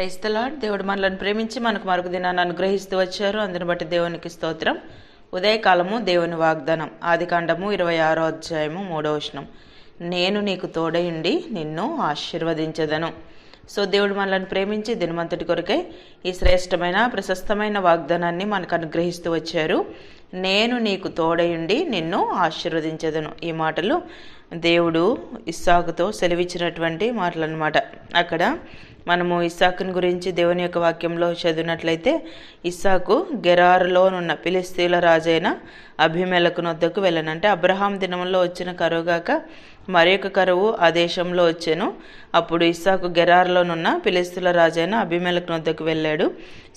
క్రైస్తలాడ్ దేవుడు మనలను ప్రేమించి మనకు మరొక దినాన్ని అనుగ్రహిస్తూ వచ్చారు. అందుని బట్టి దేవునికి స్తోత్రం. ఉదయకాలము దేవుని వాగ్దానం. ఆదికాండము ఇరవై ఆరో అధ్యాయము మూడో వచనం. నేను నీకు తోడయుండి నిన్ను ఆశీర్వదించదను. సో దేవుడు మనల్ని ప్రేమించి దినమంతటి కొరకై ఈ శ్రేష్టమైన ప్రశస్తమైన వాగ్దానాన్ని మనకు అనుగ్రహిస్తూ వచ్చారు. నేను నీకు తోడయుండి నిన్ను ఆశీర్వదించదను. ఈ మాటలు దేవుడు ఇస్సాకుతో సెలవిచ్చినటువంటి మాటలు అనమాట అక్కడ మనము ఇస్సాకుని గురించి దేవుని యొక్క వాక్యంలో చదివినట్లయితే ఇస్సాకు గెరారులోనున్న పిలిస్తీల రాజైన అభిమేలకు నొద్దకు వెళ్ళను. అంటే అబ్రహాం దినంలో వచ్చిన కరువుగాక మరి యొక్క కరువు ఆ దేశంలో వచ్చాను. అప్పుడు ఇస్సాకు గెరార్లోనున్న పిలిస్తుల రాజైన అభిమేలకు నొద్దకు వెళ్ళాడు.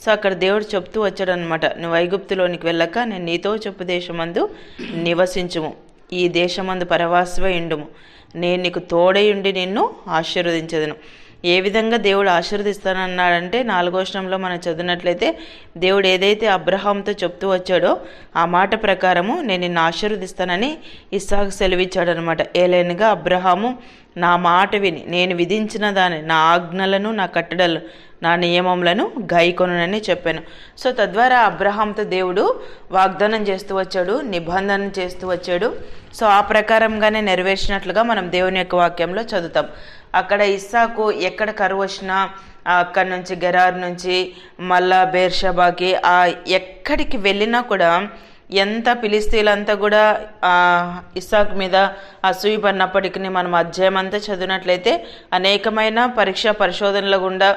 సో అక్కడ దేవుడు చెప్తూ వచ్చాడనమాట నువ్వు ఐగుప్తులోనికి వెళ్ళక నేను నీతో చెప్పు దేశమందు నివసించము. ఈ దేశమందు పరవాసవై ఇండుము నేను నీకు తోడై ఉండి నిన్ను ఆశీర్వదించదును. ఏ విధంగా దేవుడు ఆశీర్దిస్తానన్నాడంటే నాలుగో శ్రమంలో మనం చదివినట్లయితే దేవుడు ఏదైతే అబ్రహాంతో చెప్తూ వచ్చాడో ఆ మాట ప్రకారము నేను నిన్ను ఆశీర్వదిస్తానని ఇస్సాకు సెలవిచ్చాడనమాట. ఏలైనగా అబ్రహాము నా మాట విని నేను విధించిన దాని నా ఆజ్ఞలను నా కట్టడలు నా నియమములను గైకొనని చెప్పాను. సో తద్వారా అబ్రహాంతో దేవుడు వాగ్దానం చేస్తూ వచ్చాడు నిబంధన చేస్తూ వచ్చాడు. సో ఆ ప్రకారంగానే నెరవేర్చినట్లుగా మనం దేవుని యొక్క వాక్యంలో చదువుతాం. అక్కడ ఇస్సాకు ఎక్కడ కరువు వచ్చినా అక్కడి నుంచి గెరార్ నుంచి మళ్ళా బేర్షబాకి ఆ ఎక్కడికి వెళ్ళినా కూడా ఎంత పిలిస్తీలంతా కూడా ఇస్సాక్ మీద అసూయ పడినప్పటికీ మనం అధ్యాయం అంతా చదివినట్లయితే అనేకమైన పరీక్ష పరిశోధనల గుండా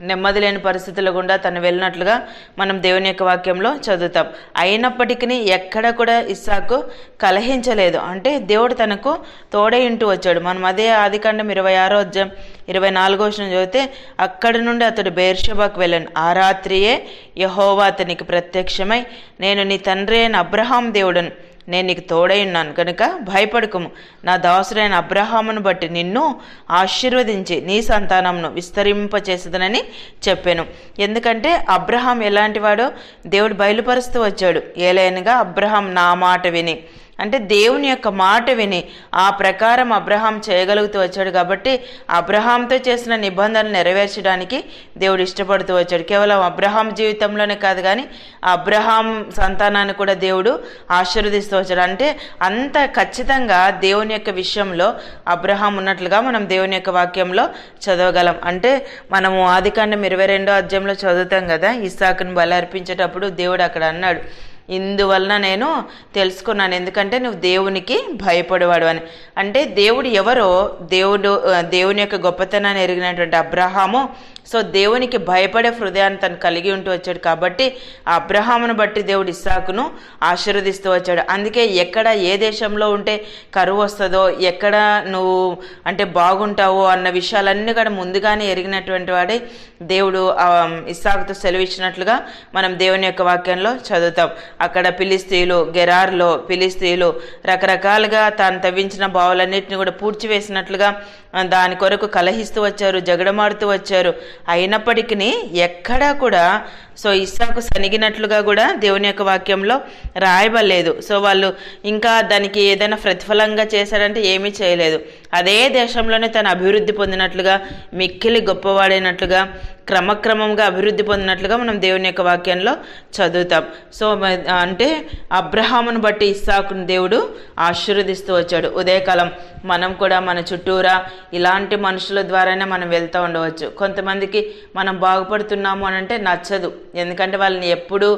నెమ్మది లేని పరిస్థితుల గుండా తను వెళ్ళినట్లుగా మనం దేవుని యొక్క వాక్యంలో చదువుతాం. అయినప్పటికీ ఎక్కడ కూడా ఇస్సాకు కలహించలేదు. అంటే దేవుడు తనకు తోడై ఇంటూ వచ్చాడు. మనం అదే ఆదికాండం ఇరవై ఆరో అధ్యాయం ఇరవై నాలుగో వచ్చిన చదివితే అక్కడి నుండి అతడు బేర్షబాకు వెళ్ళాను ఆ రాత్రియే యహోవా అతనికి ప్రత్యక్షమై నేను నీ తండ్రి అయిన అబ్రహాం దేవుడను నేను నీకు తోడై ఉన్నాను. కనుక భయపడకము. నా దాసుడైన అబ్రహామును బట్టి నిన్ను ఆశీర్వదించి నీ సంతానంను విస్తరింపచేసదనని చెప్పాను. ఎందుకంటే అబ్రహాం ఎలాంటివాడో దేవుడు బయలుపరుస్తూ వచ్చాడు. ఏలైనగా అబ్రహాం నా మాట విని అంటే దేవుని యొక్క మాట విని ఆ ప్రకారం అబ్రహాం చేయగలుగుతూ వచ్చాడు కాబట్టి అబ్రహాంతో చేసిన నిబంధనలు నెరవేర్చడానికి దేవుడు ఇష్టపడుతూ వచ్చాడు. కేవలం అబ్రహాం జీవితంలోనే కాదు కానీ అబ్రహాం సంతానాన్ని కూడా దేవుడు ఆశీర్వదిస్తూ వచ్చాడు. అంటే అంత ఖచ్చితంగా దేవుని యొక్క విషయంలో అబ్రహాం ఉన్నట్లుగా మనం దేవుని యొక్క వాక్యంలో చదవగలం. అంటే మనము ఆదికాండం ఇరవై రెండో అధ్యాయంలో చదువుతాం కదా ఇస్సాకును బల అర్పించేటప్పుడు దేవుడు అక్కడ అన్నాడు ఇందువలన నేను తెలుసుకున్నాను. ఎందుకంటే నువ్వు దేవునికి భయపడేవాడు అని. అంటే దేవుడు ఎవరో? దేవుడు దేవుని యొక్క గొప్పతనాన్ని ఎరిగినటువంటి అబ్రహాము సో దేవునికి భయపడే హృదయాన్ని తను కలిగి ఉంటూ వచ్చాడు కాబట్టి అబ్రహామును బట్టి దేవుడు ఇస్సాకును ఆశీర్వదిస్తూ వచ్చాడు. అందుకే ఎక్కడ ఏ దేశంలో ఉంటే కరువు వస్తుందో ఎక్కడ నువ్వు అంటే బాగుంటావో అన్న విషయాలన్నీ కూడా ముందుగానే ఎరిగినటువంటి వాడే దేవుడు ఇస్సాకుతో సెలవిచ్చినట్లుగా మనం దేవుని యొక్క వాక్యంలో చదువుతాం. అక్కడ పిలిస్తీలు గెరార్లో పిలిస్తీలు రకరకాలుగా తాను తవ్వించిన బావులన్నింటినీ కూడా పూడ్చివేసినట్లుగా దాని కొరకు కలహిస్తూ వచ్చారు జగడమాడుతూ వచ్చారు. అయినప్పటికీ ఎక్కడా కూడా సో ఇస్సాకు సనిగినట్లుగా కూడా దేవుని యొక్క వాక్యంలో రాయబడలేదు. సో వాళ్ళు ఇంకా దానికి ఏదైనా ప్రతిఫలంగా చేశారంటే ఏమీ చేయలేదు. అదే దేశంలోనే తను అభివృద్ధి పొందినట్లుగా మిక్కిలి గొప్పవాడైనట్లుగా క్రమక్రమంగా అభివృద్ధి పొందినట్లుగా మనం దేవుని యొక్క వాక్యంలో చదువుతాం. సో అంటే అబ్రహామును బట్టి ఇస్సాకుని దేవుడు ఆశీర్వదిస్తూ వచ్చాడు. ఉదయకాలం మనం కూడా మన చుట్టూరా ఇలాంటి మనుషుల ద్వారానే మనం వెళ్తూ ఉండవచ్చు. కొంతమందికి మనం బాగుపడుతున్నాము అని అంటే నచ్చదు. ఎందుకంటే వాళ్ళని ఎప్పుడు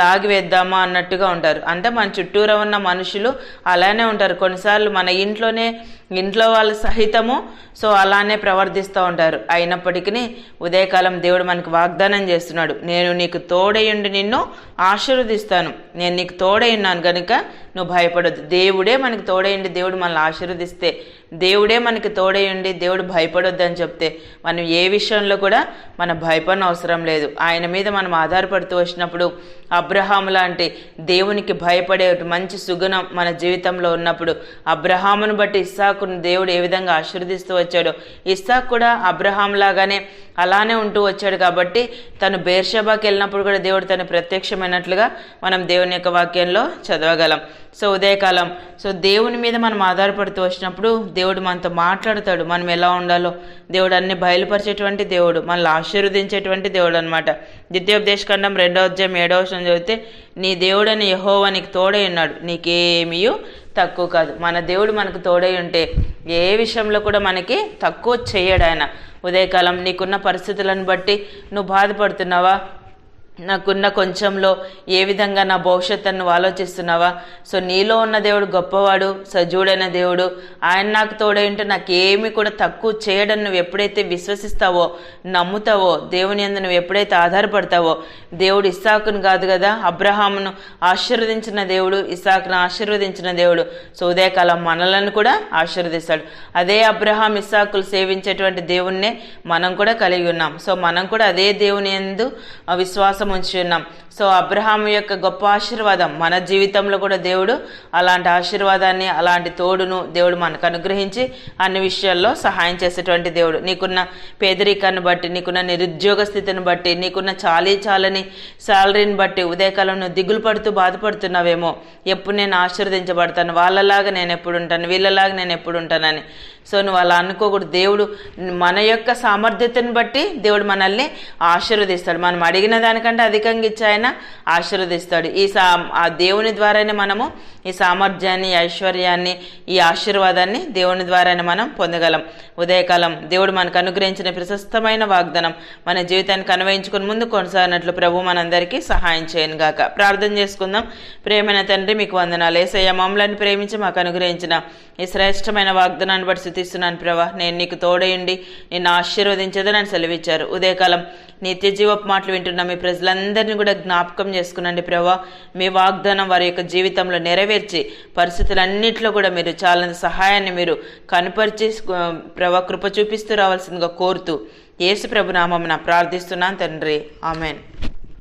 లాగివేద్దామా అన్నట్టుగా ఉంటారు. అంటే మన చుట్టూరా ఉన్న మనుషులు అలానే ఉంటారు. కొన్నిసార్లు మన ఇంట్లోనే ఇంట్లో వాళ్ళ సహితము సో అలానే ప్రవర్తిస్తూ ఉంటారు. అయినప్పటికీ ఉదయకాలం దేవుడు మనకు వాగ్దానం చేస్తున్నాడు. నేను నీకు తోడయుండి నిన్ను ఆశీర్వదిస్తాను. నేను నీకు తోడై ఉన్నాను కనుక నువ్వు భయపడొద్దు. దేవుడే మనకి తోడేయండి దేవుడు మనల్ని ఆశీర్వదిస్తే. దేవుడే మనకి తోడేయండి దేవుడు భయపడొద్దు అని చెప్తే మనం ఏ విషయంలో కూడా మన భయపడిన అవసరం లేదు. ఆయన మీద మనం ఆధారపడుతూ వచ్చినప్పుడు అబ్రహాం లాంటి దేవునికి భయపడే మంచి సుగుణం మన జీవితంలో ఉన్నప్పుడు అబ్రహామును బట్టి ఇస్సాకును దేవుడు ఏ విధంగా ఆశీర్వదిస్తూ వచ్చాడో ఇస్సాక్ కూడా అబ్రహాం లాగానే అలానే ఉంటూ వచ్చాడు కాబట్టి తను బేర్షబాకి వెళ్ళినప్పుడు కూడా దేవుడు తను ప్రత్యక్షమైనట్లుగా మనం దేవుని యొక్క వాక్యంలో చదవగలం. సో ఉదయకాలం. సో దేవుని మీద మనం ఆధారపడుతూ వచ్చినప్పుడు దేవుడు మనతో మాట్లాడతాడు. మనం ఎలా ఉండాలో. దేవుడు అన్ని బయలుపరిచేటువంటి దేవుడు. మనల్ని ఆశీర్వదించేటువంటి దేవుడు అనమాట ద్వితీయోపదేశఖండం రెండో అధ్యాయం ఏడవ వచనం చదివితే నీ దేవుడని యహోవా నీకు తోడై ఉన్నాడు. నీకేమీ తక్కువ కాదు. మన దేవుడు మనకు తోడై ఉంటే ఏ విషయంలో కూడా మనకి తక్కువ చేయడాయన ఉదయకాలం నీకున్న పరిస్థితులను బట్టి నువ్వు బాధపడుతున్నావా? నాకున్న కొంచెంలో ఏ విధంగా నా భవిష్యత్తును ఆలోచిస్తున్నావా? సో నీలో ఉన్న దేవుడు గొప్పవాడు సజీవుడైన దేవుడు. ఆయన నాకు తోడేంటో నాకు ఏమి కూడా తక్కువ చేయడం నువ్వు ఎప్పుడైతే విశ్వసిస్తావో నమ్ముతావో దేవుని అందు నువ్వు ఎప్పుడైతే ఆధారపడతావో దేవుడు ఇస్సాకును కాదు కదా అబ్రహామును ఆశీర్వదించిన దేవుడు ఇస్సాకును ఆశీర్వదించిన దేవుడు. సో ఉదయకాలం మనలను కూడా ఆశీర్వదిస్తాడు. అదే అబ్రహాం ఇస్సాకులు సేవించేటువంటి దేవుణ్ణే మనం కూడా కలిగి ఉన్నాం. సో మనం కూడా అదే దేవుని ఎందు విశ్వాసం ఉంచి ఉన్నాం సో అబ్రహాం యొక్క గొప్ప ఆశీర్వాదం మన జీవితంలో కూడా దేవుడు అలాంటి ఆశీర్వాదాన్ని అలాంటి తోడును దేవుడు మనకు అనుగ్రహించి అన్ని విషయాల్లో సహాయం చేసేటువంటి దేవుడు. నీకున్న పేదరికాన్ని బట్టి నీకున్న నిరుద్యోగ స్థితిని బట్టి నీకున్న చాలీ చాలని శాలరీని బట్టి ఉదయకాలం నువ్వు దిగులు పడుతూ బాధపడుతున్నావేమో. ఎప్పుడు నేను ఆశీర్వదించబడతాను? వాళ్ళలాగా నేను ఎప్పుడు ఉంటాను? వీళ్ళలాగా నేను ఎప్పుడు ఉంటానని. సో నువ్వు అలా అనుకోకూడదు. దేవుడు మన యొక్క సామర్థ్యతను బట్టి దేవుడు మనల్ని ఆశీర్వదిస్తాడు. మనం అడిగిన దానికంటే అధికంగా ఇచ్చి ఆయన ఆశీర్వదిస్తాడు. ఈ సా ఆ దేవుని ద్వారానే మనము ఈ సామర్థ్యాన్ని ఐశ్వర్యాన్ని ఈ ఆశీర్వాదాన్ని దేవుని ద్వారానే మనం పొందగలం. ఉదయకాలం దేవుడు మనకు అనుగ్రహించిన ప్రశస్తమైన వాగ్దానం మన జీవితానికి కనువయించుకుని ముందు కొనసాగినట్లు ప్రభు మనందరికీ సహాయం చేయను గాక. ప్రార్థన చేసుకుందాం. ప్రేమైన తండ్రి మీకు వందనాలు. ఏసయ్య మమ్మల్ని ప్రేమించి మాకు అనుగ్రహించిన ఈ శ్రేష్టమైన వాగ్దానాన్ని బట్టి స్థితిస్తున్నాను ప్రభా. నేను నీకు తోడయండి నిన్ను ఆశీర్వదించేదని సెలవిచ్చారు. ఉదయకాలం నిత్య జీవపు మాటలు వింటున్న మీ ప్రజలు ప్రజలందరినీ కూడా జ్ఞాపకం చేసుకునండి ప్రభా. మీ వాగ్దానం వారి యొక్క జీవితంలో నెరవేర్చి పరిస్థితులన్నింటిలో కూడా మీరు చాలా సహాయాన్ని మీరు కనుపరిచి ప్రభా కృప చూపిస్తూ రావాల్సిందిగా కోరుతూ యేసు ప్రభు నామమున ప్రార్థిస్తున్నాను తండ్రి. ఆమెన్.